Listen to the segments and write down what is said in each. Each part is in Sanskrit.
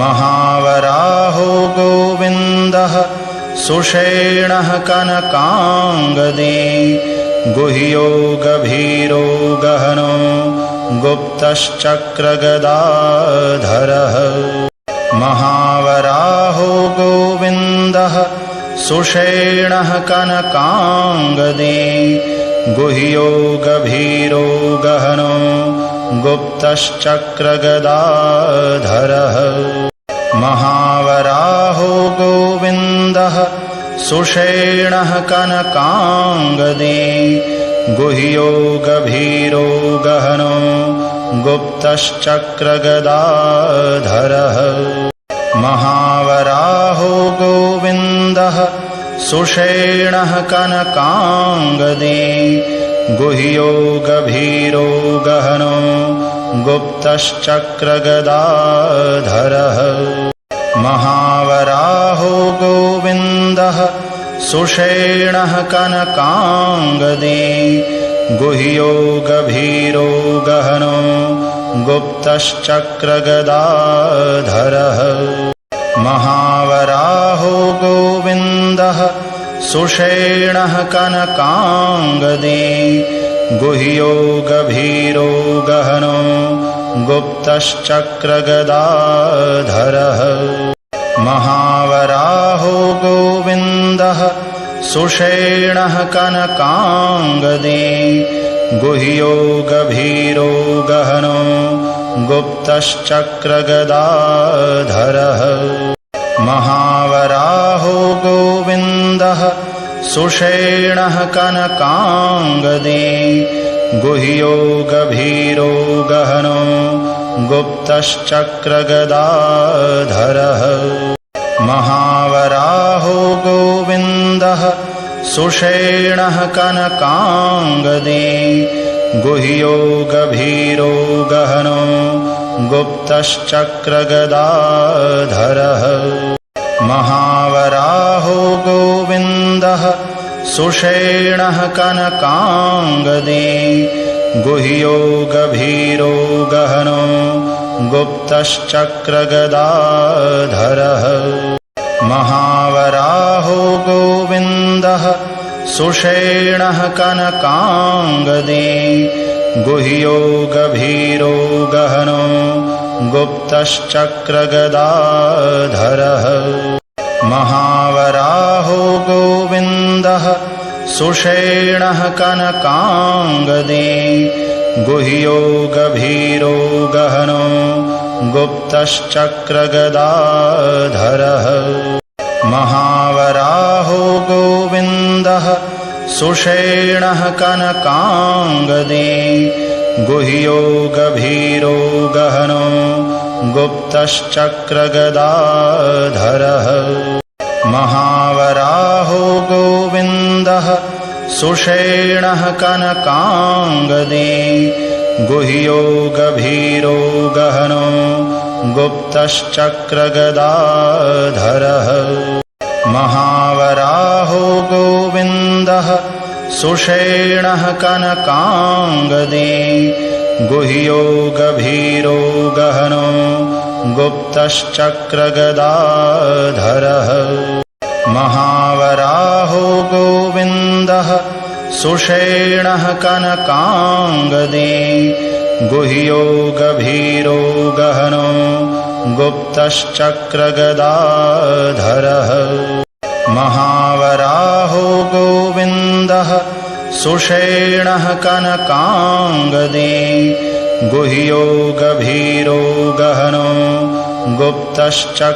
महावराहो गोविन्दः सुषेणः कनकाङ्गदी गुह्यो गभीरो गहनो गुप्तश्चक्रगदाधरः। महावराहो गोविन्दः सुषेणः कनकाङ्गदी गुह्यो गभीरो गहनो गुप्तश्चक्रगदाधरः। महावराहो गोविन्दः सुषेणः कनकाङ्गदी। गुह्यो गभीरो गहनो गुप्तश्चक्रगदाधरः। महावराहो गोविन्दः सुषेणः कनकाङ्गदी गुह्यो गभीरो गहनो गुप्तश्चक्रगदाधरः। महावराहो गोविन्दः सुषेणः कनकाङ्गदी। गुह्यो गभीरो गहनो गुप्तश्चक्रगदाधरः। महावराहो गोविन्दः सुषेणः कनकाङ्गदी गुह्यो गभीरो गहनो गुप्तश्चक्रगदाधरः। महावराहो गोविन्दः सुषेणः कनकाङ्गदी गुह्यो गभीरो गहनो गुप्तश्चक्रगदाधरः महावराहो गोविन्दः सुषेणः कनकाङ्गदी। गुह्यो गभीरो गहनो गुप्तश्चक्रगदाधरः। महावराहो गोविन्दः सुषेणः कनकाङ्गदी। गुह्यो गभीरो गहनो गुप्तश्चक्रगदाधरः। महावराहो गोविन्दः सुषेणः कनकाङ्गदी। गुह्यो गभीरो गहनो गुप्तश्चक्रगदाधरः। महावराहो गोविन्दः सुषेणः कनकाङ्गदी गुह्यो गभीरो गहनो गुप्तश्चक्रगदाधरः। महावराहो गोविन्दः सुषेणः कनकाङ्गदी। गुह्यो गभीरो गहनो गुप्तश्चक्रगदाधरः। महावराहो गोविन्दः सुषेणः कनकाङ्गदी गुह्यो गभीरो गहनो गुप्तश्चक्रगदाधरः। महावराहो गोविन्दः सुषेणः कनकाङ्गदी गुह्यो गभीरो गहनो गुप्तश्चक्रगदाधरः महावराहो गोविन्दः सुषेणः कनकाङ्गदी गुह्यो गभीरो गहनो गुप्तश्चक्रगदाधरः। महावराहो गोविन्दः सुषेणः कनकाङ्गदी गुह्यो गभीरो गहनो गुप्तश्चक्रगदाधरः। महावराहो गोविन्दः सुषेणः कनकाङ्गदी। गुह्यो गभीरो गहनो गुप्तश्चक्रगदाधरः।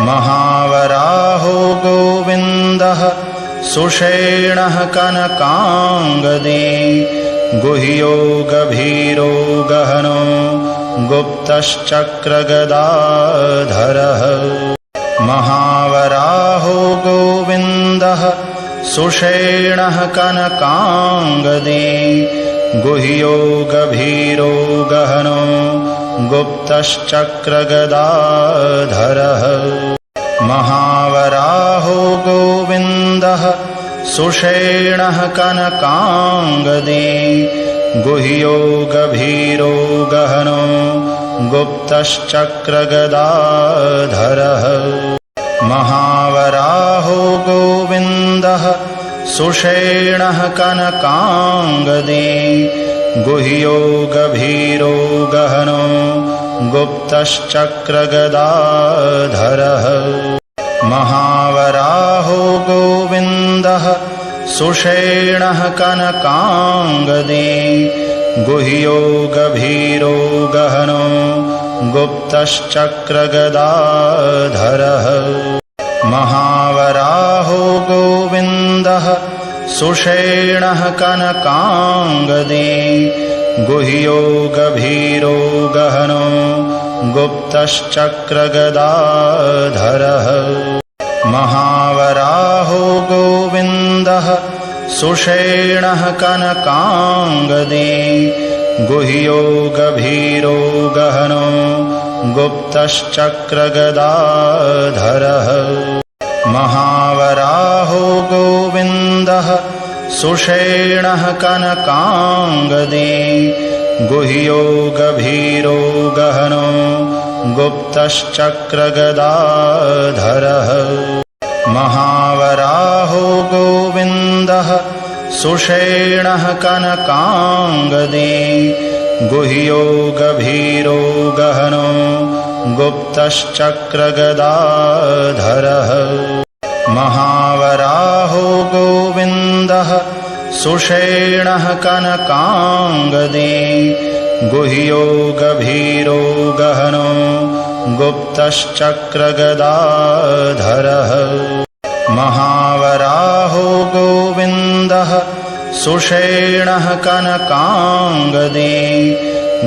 महावराहो गोविन्दः सुषेणः कनकाङ्गदी। गुह्यो गभीरो गहनो गुप्तश्चक्रगदाधरः। महावराहो गोविन्दः सुषेणः कनकाङ्गदी। गुह्यो गभीरो गहनो गुप्तश्चक्रगदाधरः। महावराहो गोविन्दः सुषेणः कनकाङ्गदी गुह्यो गभीरो गहनो गुप्तश्चक्रगदाधरः। महावराहो गोविन्दः सुषेणः कनकाङ्गदी। गुह्यो गभीरो गहनो गुप्तश्चक्रगदाधरः। महावराहो गोविन्दः सुषेणः कनकाङ्गदी गुह्यो गभीरो गहनो गुप्तश्चक्रगदाधरः। महावराहो गोविन्दः सुषेणः कनकाङ्गदी गुह्यो गभीरो गहनो गुप्तश्चक्रगदाधरः महावराहो गोविन्दः सुषेणः कनकाङ्गदी गुह्यो गभीरो गहनो गुप्तश्चक्रगदाधरः। महावराहो गोविन्दः सुषेणः कनकाङ्गदी गुह्यो गभीरो गहनो गुप्तश्चक्रगदाधरः। महावराहो गोविन्दः सुषेणः कनकाङ्गदी। गुह्यो गभीरो गहनो गुप्तश्चक्रगदाधरः। महावराहो गोविन्दः सुषेणः कनकाङ्गदी गुह्यो गभीरो गहनो गुप्तश्चक्रगदाधरः। महावराहो गोविन्दः सुषेणः कनकाङ्गदी।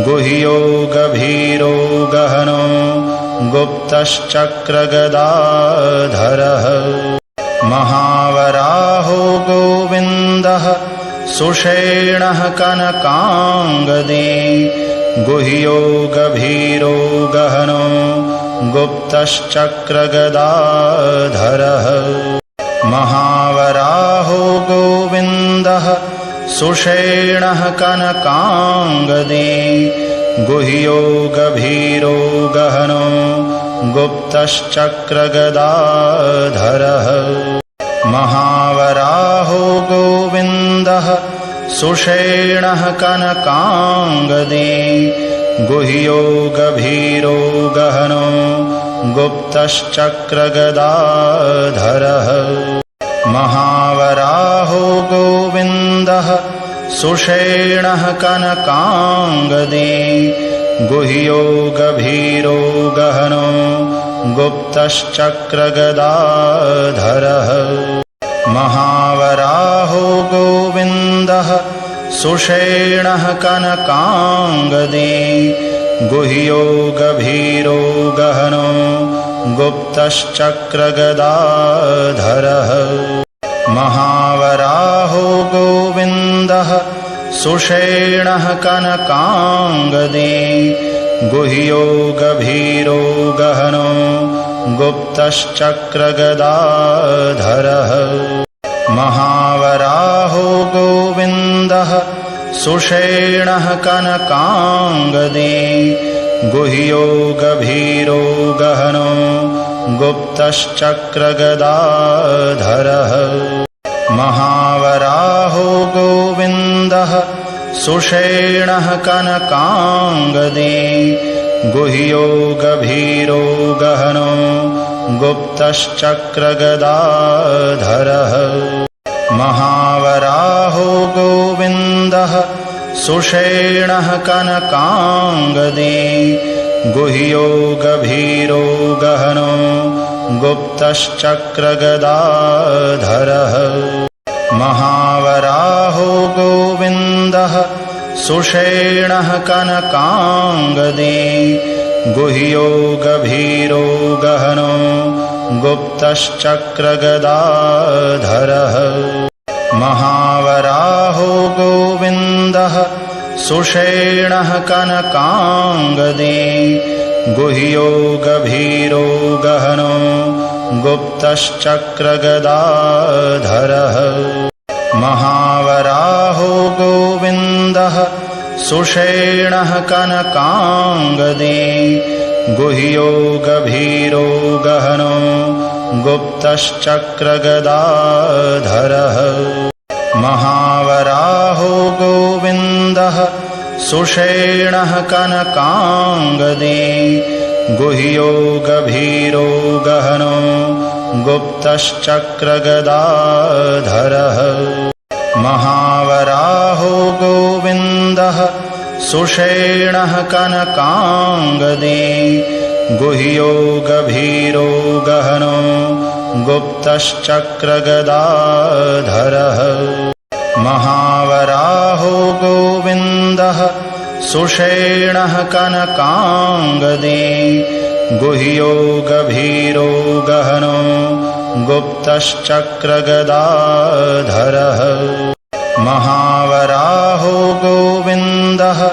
गुह्यो गभीरो गहनो गुप्तश्चक्रगदाधरः। महावराहो गोविन्दः सुषेणः कनकाङ्गदी। गुह्यो गभीरो गहनो गुप्तश्चक्रगदाधरः। महावराहो गोविन्दः सुषेणः कनकाङ्गदी। गुह्यो गभीरो गहनो गुप्तश्चक्रगदाधरः महावराहो गोविन्दः सुषेणः कनकाङ्गदी। गुह्यो गभीरो गहनो गुप्तश्चक्रगदाधरः। महावराहो गोविन्दः सुषेणः कनकाङ्गदी। गुह्यो गभीरो गहनो गुप्तश्चक्रगदाधरः। महावराहो गोविन्दः सुषेणः कनकाङ्गदी। गुह्यो गभीरो गहनो गुप्तश्चक्रगदाधरः। महावराहो गोविन्दः सुषेणः कनकाङ्गदी गुह्यो गभीरो गहनो गुप्तश्चक्रगदाधरः। महावराहो गोविन्दः सुषेणः कनकाङ्गदी। गुह्यो गभीरो गहनो गुप्तश्चक्रगदाधरः। महावराहो गोविन्दः सुषेणः कनकाङ्गदी गुह्यो गभीरो गहनो गुप्तश्चक्रगदाधरः। महावराहो गोविन्दः सुषेणः कनकाङ्गदी गुह्यो गभीरो गहनो गुप्तश्चक्रगदाधरः। महावराहो गोविन्दः सुषेणः कनकाङ्गदी। गुह्यो गभीरो गहनो गुप्तश्चक्रगदाधरः। महावराहो गोविन्दः सुषेणः कनकाङ्गदी। गुह्यो गभीरो गहनो गुप्तश्चक्रगदाधरः। महावराहो गोविन्दः सुषेणः कनकाङ्गदी। गहनो गुप्तश्चक्रगदाधरः। महावराहो गोविन्दः सुषेणः कनकाङ्गदी। गहनो गुप्तश्चक्रगदाधरः महावराहो गोविन्दः सुषेणः कनकाङ्गदी गुह्यो गभीरो गहनो गुप्तश्चक्रगदाधरः। महावराहो गोविन्दः सुषेणः कनकाङ्गदी गुह्यो गभीरो गहनो गुप्तश्चक्रगदाधरः। महावराहो गोविन्दः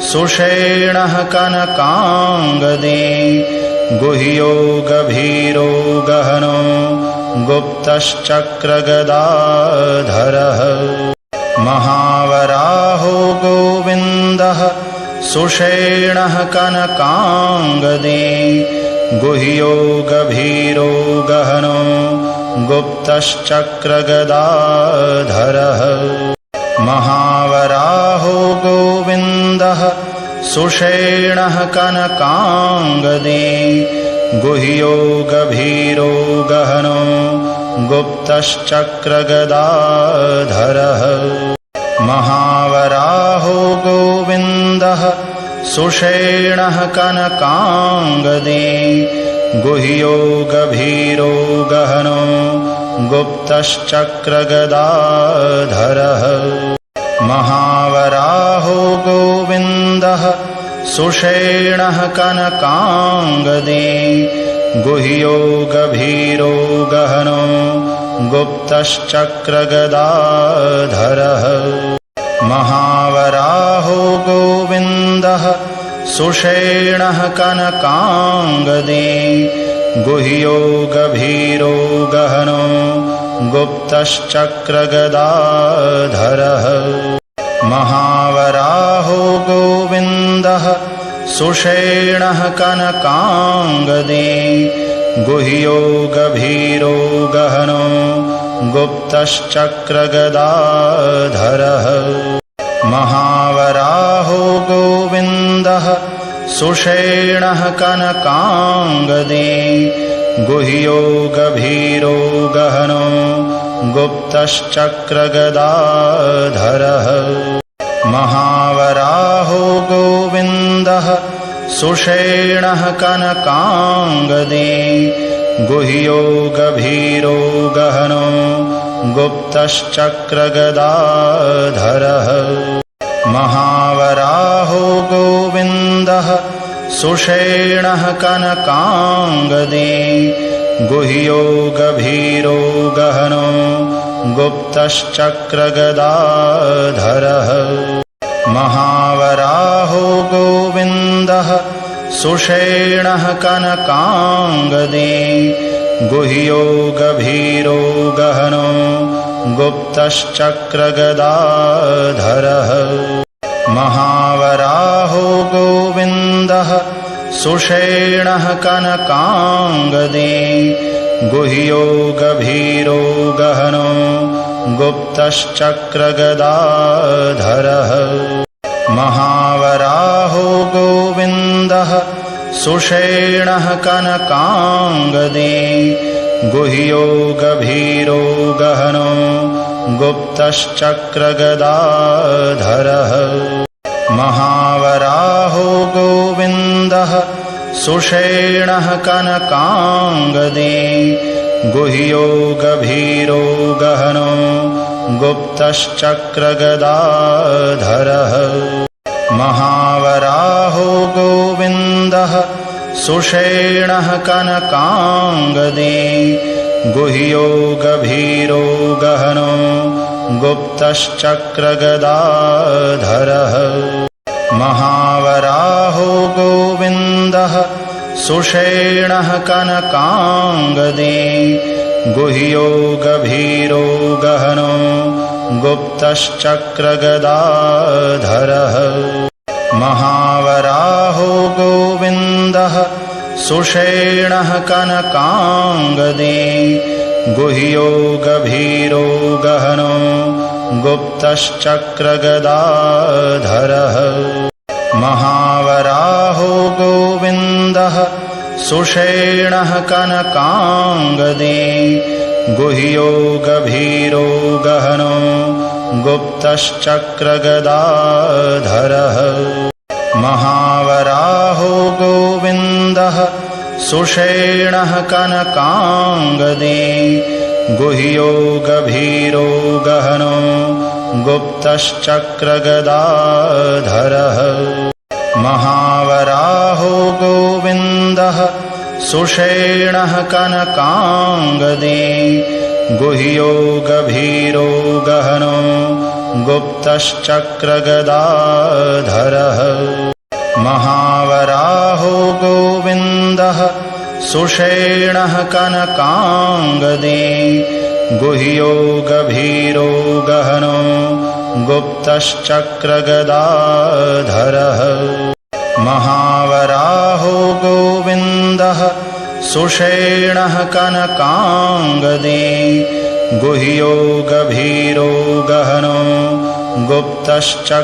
सुषेणः कनकाङ्गदी। गुह्यो गभीरो गहनो गुप्तश्चक्रगदाधरः। महावराहो गोविन्दः सुषेणः कनकाङ्गदी गुह्यो गभीरो गहनो गुप्तश्चक्रगदाधरः। महावराहो गोविन्दः सुषेणः कनकाङ्गदी। गुह्यो गभीरो गहनो गुप्तश्चक्रगदाधरः। महावराहो गोविन्दः सुषेणः कनकाङ्गदी गुह्यो गभीरो गहनो गुप्तश्चक्रगदाधरः। महावराहो गोविन्दः सुषेणः कनकाङ्गदी गुह्यो गभीरो गहनो गुप्तश्चक्रगदाधरः महावराहो गोविन्दः सुषेणः कनकाङ्गदी गुह्यो गभीरो गहनो गुप्तश्चक्रगदाधरः। महावराहो गोविन्दः सुषेणः कनकाङ्गदी गुह्यो गभीरो गहनो गुप्तश्चक्रगदाधरः। महावराहो गोविन्दः सुषेणः कनकाङ्गदी। गुह्यो गभीरो गहनो गुप्तश्चक्रगदाधरः। महावराहो गोविन्दः सुषेणः कनकाङ्गदी गुह्यो गभीरो गहनो गुप्तश्चक्रगदाधरः। महावराहो गोविन्दः सुषेणः कनकाङ्गदी। गुह्यो गभीरो गहनो गुप्तश्चक्रगदाधरः। महावराहो गोविन्दः सुषेणः कनकाङ्गदी गुह्यो गभीरो गहनो गुप्तश्चक्रगदाधरः। महावराहो गोविन्दः सुषेणः कनकाङ्गदी गुह्यो गभीरो गहनो गुप्तश्चक्रगदाधरः महावराहो गोविन्दः सुषेणः कनकाङ्गदी गुह्यो गभीरो गहनो गुप्तश्चक्रगदाधरः। महावराहो गोविन्दः सुषेणः कनकाङ्गदी गुह्यो गभीरो गहनो गुप्तश्चक्रगदाधरः। महावराहो गोविन्दः सुषेणः कनकाङ्गदी। गुह्यो गभीरो गहनो गुप्तश्चक्रगदाधरः। महावराहो गोविन्दः सुषेणः कनकाङ्गदी गुह्यो गभीरो गहनो गुप्तश्चक्रगदाधरः। महावराहो गोविन्दः सुषेणः कनकाङ्गदी। गुह्यो गभीरो गहनो गुप्तश्चक्रगदाधरः। महावराहो गोविन्दः सुषेणः कनकाङ्गदी गुह्यो गभीरो गहनो गुप्तश्चक्रगदाधरः। महावराहो गोविन्दः सुषेणः कनकाङ्गदी गुह्यो गभीरो गहनो गुप्तश्चक्रगदाधरः महावराहो गोविन्दः सुषेणः कनकाङ्गदी। गुह्यो गभीरो गहनो गुप्तश्चक्रगदाधरः। महावराहो गोविन्दः सुषेणः कनकाङ्गदी। गुह्यो गभीरो गहनो गुप्तश्चक्रगदाधरः। महावराहो गोविन्दः सुषेणः कनकाङ्गदी। गुह्यो गभीरो गहनो गुप्तश्चक्रगदाधरः।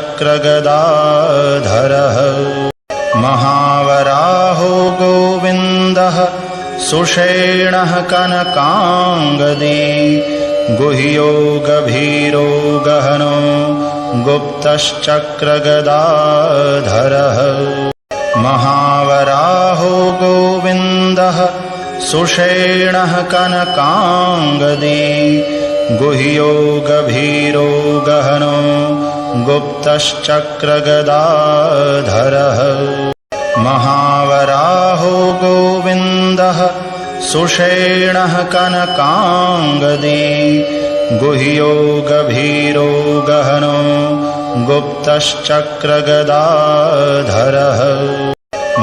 महावराहो गोविन्दः सुषेणः कनकाङ्गदी गुह्यो गभीरो गहनो गुप्तश्चक्रगदाधरः। महावराहो गोविन्दः सुषेणः कनकाङ्गदी। गुह्यो गभीरो गहनो गुप्तश्चक्रगदाधरः। महावराहो गोविन्दः सुषेणः कनकाङ्गदी गुह्यो गभीरो गहनो गुप्तश्चक्रगदाधरः।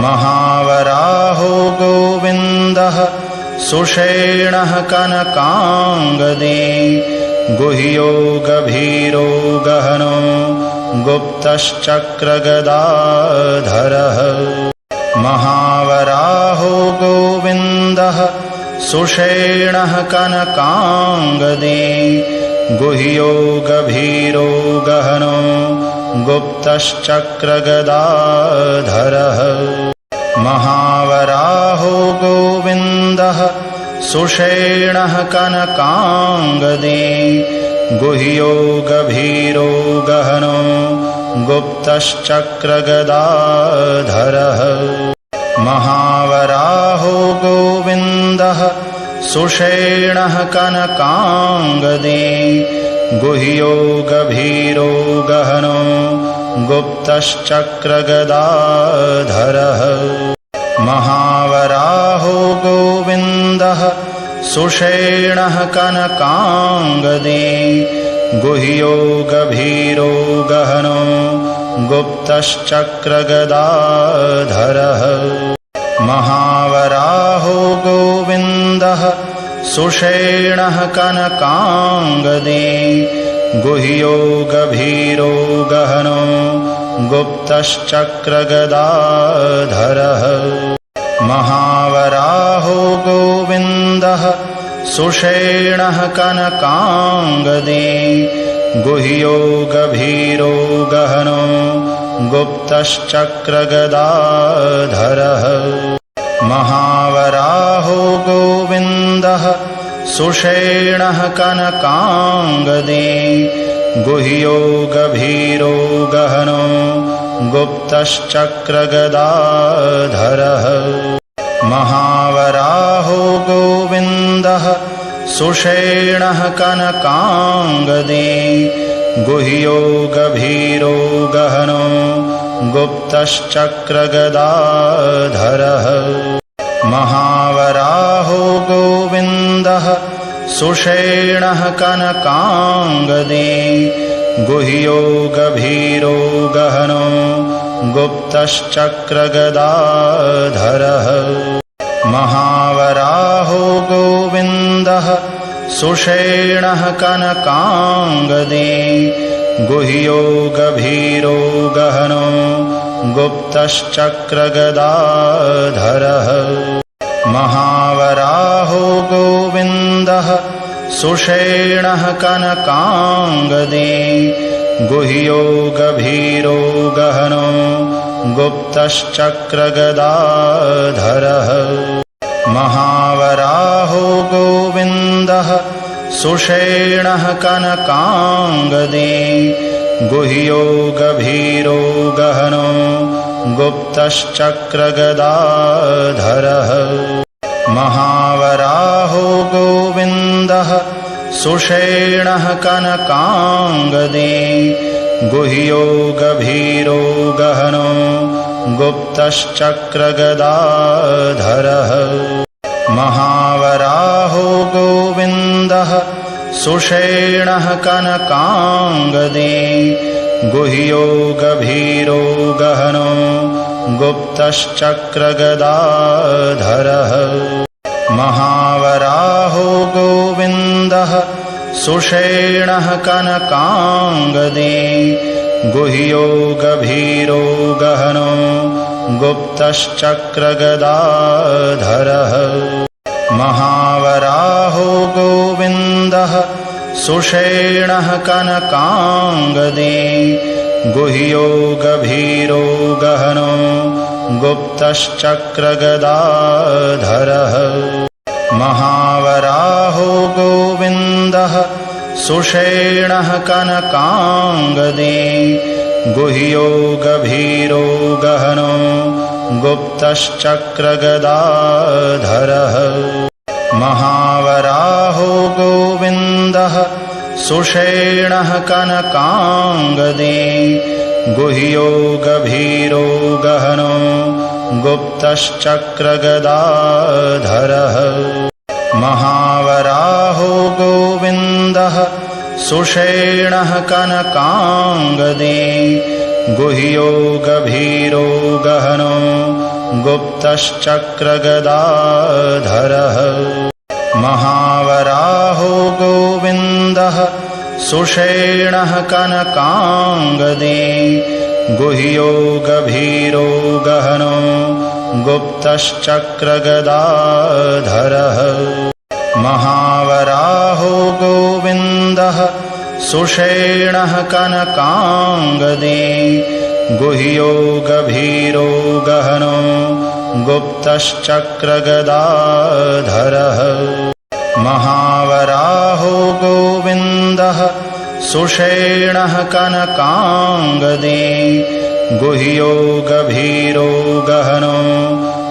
महावराहो गोविन्दः सुषेणः कनकाङ्गदी गुह्यो गभीरो गहनो गुप्तश्चक्रगदाधरः महावराहो गोविन्दः सुषेणः कनकाङ्गदी। गुह्यो गभीरो गहनो गुप्तश्चक्रगदाधरः। महावराहो गोविन्दः सुषेणः कनकाङ्गदी। गुह्यो गभीरो गहनो गुप्तश्चक्रगदाधरः महावराहो गोविन्दः सुषेणः कनकाङ्गदी गुह्यो गभीरो गहनो गुप्तश्चक्रगदाधरः। महावराहो गोविन्दः सुषेणः कनकाङ्गदी गुह्यो गभीरो गहनो गुप्तश्चक्रगदाधरः महावराहो गोविन्दः सुषेणः कनकाङ्गदी। गुह्यो गभीरो गहनो गुप्तश्चक्रगदाधरः। महावराहो गोविन्दः सुषेणः कनकाङ्गदी। गुह्यो गभीरो गहनो गुप्तश्चक्रगदाधरः महावराहो गोविन्दः सुषेणः कनकाङ्गदी। गुह्यो गभीरो गहनो गुप्तश्चक्रगदाधरः। महावराहो गोविन्दः सुषेणः कनकाङ्गदी। गुह्यो गभीरो गहनो गुप्तश्चक्रगदाधरः। महावराहो गोविन्दः सुषेणः कनकाङ्गदी। गुह्यो गभीरो गहनो गुप्तश्चक्रगदाधरः। महावराहो गोविन्दः सुषेणः कनकाङ्गदी गुह्यो गभीरो गहनो गुप्तश्चक्रगदाधरः। महावराहो गोविन्दः सुषेणः कनकाङ्गदी। गुह्यो गभीरो गहनो गुप्तश्चक्रगदाधरः। महावराहो गोविन्दः सुषेणः कनकाङ्गदी। गुह्यो गभीरो गहनो गुप्तश्चक्रगदाधरः। महावराहो गोविन्दः सुषेणः कनकाङ्गदी। गुह्यो गभीरो गहनो गुप्तश्चक्रगदाधरः महावराहो गोविन्दः सुषेणः कनकाङ्गदी गुह्यो गभीरो गहनो गुप्तश्चक्रगदाधरः। महावराहो गोविन्दः सुषेणः कनकाङ्गदी गुह्यो गभीरो गहनो गुप्तश्चक्रगदाधरः। महावराहो गोविन्दः सुषेणः कनकाङ्गदी। गुह्यो गभीरो गहनो गुप्तश्चक्रगदाधरः। महावराहो गोविन्दः सुषेणः कनकाङ्गदी गुह्यो गभीरो गहनो गुप्तश्चक्रगदाधरः। महावराहो गोविन्दः सुषेणः कनकाङ्गदी। गुह्यो गभीरो गहनो गुप्तश्चक्रगदाधरः। महावराहो गोविन्दः सुषेणः कनकाङ्गदी गुह्यो गभीरो गहनो गुप्तश्चक्रगदाधरः। महावराहो गोविन्दः सुषेणः कनकाङ्गदी गुह्यो गभीरो गहनो गुप्तश्चक्रगदाधरः महावराहो गोविन्दः सुषेणः कनकाङ्गदी गुह्यो गभीरो गहनो गुप्तश्चक्रगदाधरः। महावराहो गोविन्दः सुषेणः कनकाङ्गदी गुह्यो गभीरो गहनो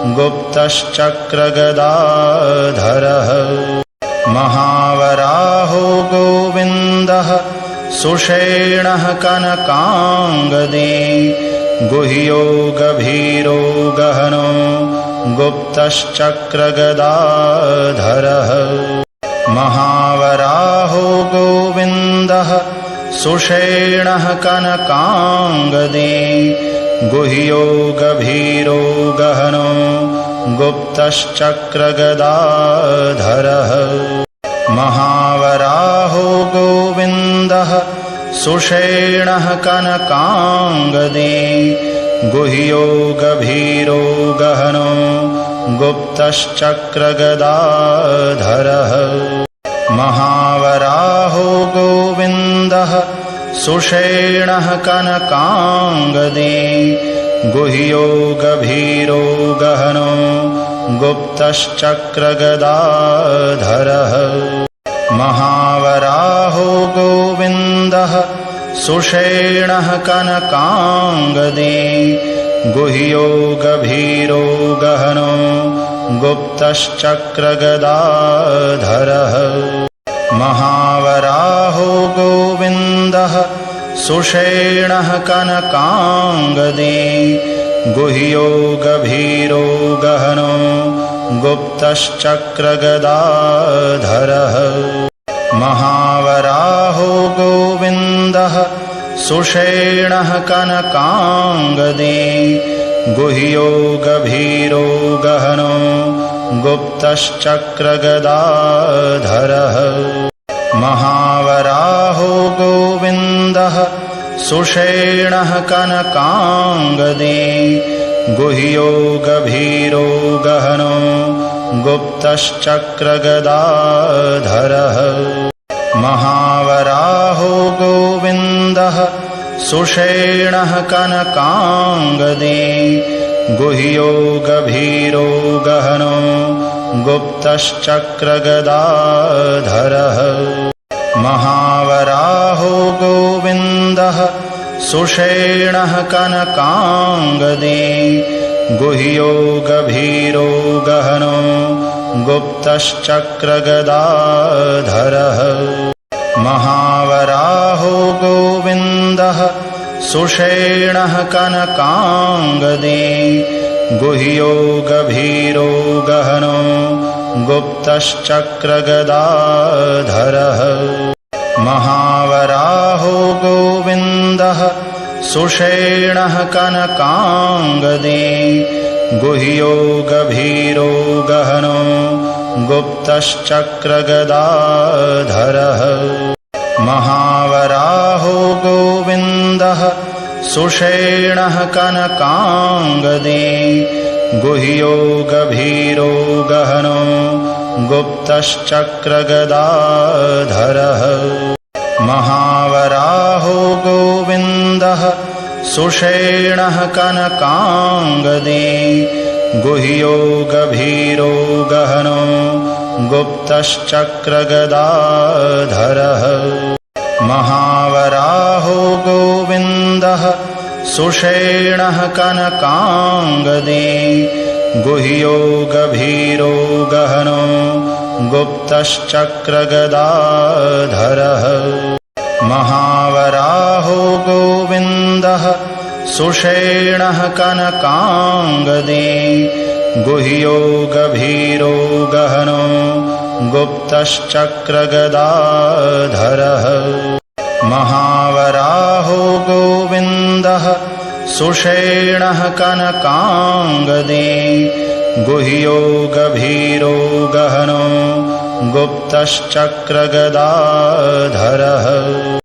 गुप्तश्चक्रगदाधरः। महावराहो गोविन्दः सुषेणः कनकाङ्गदी। गुह्यो गभीरो गहनो गुप्तश्चक्रगदाधरः। महावराहो गोविन्दः सुषेणः कनकाङ्गदी गुह्यो गभीरो गहनो गुप्तश्चक्रगदाधरः। महावराहो गोविन्दः सुषेणः कनकाङ्गदी। गुह्यो गभीरो गहनो गुप्तश्चक्रगदाधरः। महावराहो गोविन्दः सुषेणः कनकाङ्गदी गुह्यो गभीरो गहनो गुप्तश्चक्रगदाधरः। महावराहो गोविन्दः सुषेणः कनकाङ्गदी गुह्यो गभीरो गहनो गुप्तश्चक्रगदाधरः महावराहो गोविन्दः सुषेणः कनकाङ्गदी गुह्यो गभीरो गहनो गुप्तश्चक्रगदाधरः। महावराहो गोविन्दः सुषेणः कनकाङ्गदी गुह्यो गभीरो गहनो गुप्तश्चक्रगदाधरः सुषेणः कनकाङ्गदी। गुह्यो गभीरो गहनो गुप्तश्चक्रगदाधरः। महावराहो गोविन्दः सुषेणः कनकाङ्गदी। गुह्यो गभीरो गहनो गुप्तश्चक्रगदाधरः महावराहो गोविन्दः सुषेणः कनकाङ्गदी। गुह्यो गभीरो गहनो गुप्तश्चक्रगदाधरः। महावराहो गोविन्दः सुषेणः कनकाङ्गदी। गुह्यो गभीरो गहनो गुप्तश्चक्रगदाधरः। महावराहो गोविन्दः सुषेणः कनकाङ्गदी। गुह्यो गभीरो गहनो गुप्तश्चक्रगदाधरः। महावराहो गोविन्दः सुषेणः कनकाङ्गदी गुह्यो गभीरो गहनो गुप्तश्चक्रगदाधरः। महावराहो गोविन्दः सुषेणः कनकाङ्गदी। गुह्यो गभीरो गहनो गुप्तश्चक्रगदाधरः। महावराहो गोविन्दः सुषेणः कनकाङ्गदी गहनो गुप्तश्चक्रगदाधरः। महावराहो गोविन्दः सुषेणः कनकाङ्गदी गहनो गुप्तश्चक्रगदाधरः महावराहो गोविन्दः सुषेणः कनकाङ्गदी गुह्यो गभीरो गहनो गुप्तश्चक्रगदाधरः